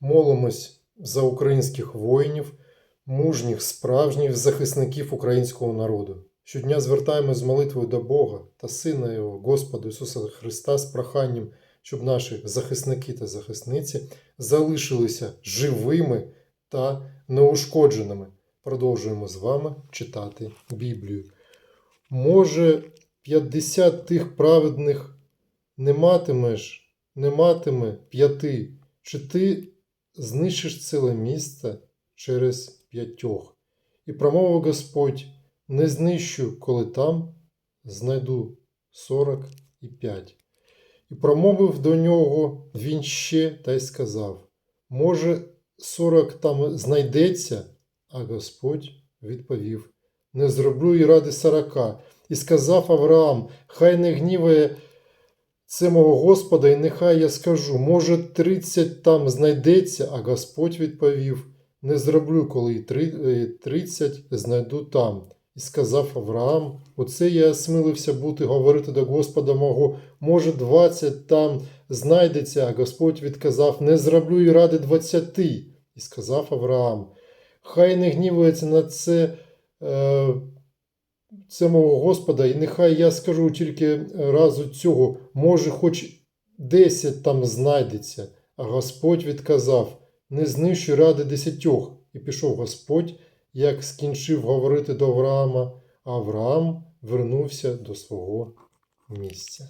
Молимось за українських воїнів, мужніх, справжніх захисників українського народу. Щодня звертаємось з молитвою до Бога та Сина Його, Господа Ісуса Христа, з проханням, щоб наші захисники та захисниці залишилися живими та неушкодженими. Продовжуємо з вами читати Біблію. Може, 50 тих праведних не матимеш, не матиме п'яти, чи ти знищиш ціле місто через п'ятьох. І промовив Господь, не знищу, коли там знайду сорок і п'ять. І промовив до нього він ще та й сказав: Може, сорок там знайдеться? А Господь відповів: Не зроблю і ради сорока. І сказав Авраам: Хай не гніває це мого Господа, і нехай я скажу, може, тридцять там знайдеться, а Господь відповів: Не зроблю, коли е, тридцять знайду там. І сказав Авраам: Оце я осмілився бути говорити до Господа мого, може, двадцять там знайдеться, а Господь відказав: Не зроблю і ради двадцяти. І сказав Авраам: Хай не гнівується на це. Е, це мого Господа, і нехай я скажу тільки разу цього, може, хоч десять там знайдеться. А Господь відказав: не знищуй ради десятьох. І пішов Господь, як скінчив говорити до Авраама, а Авраам вернувся до свого місця.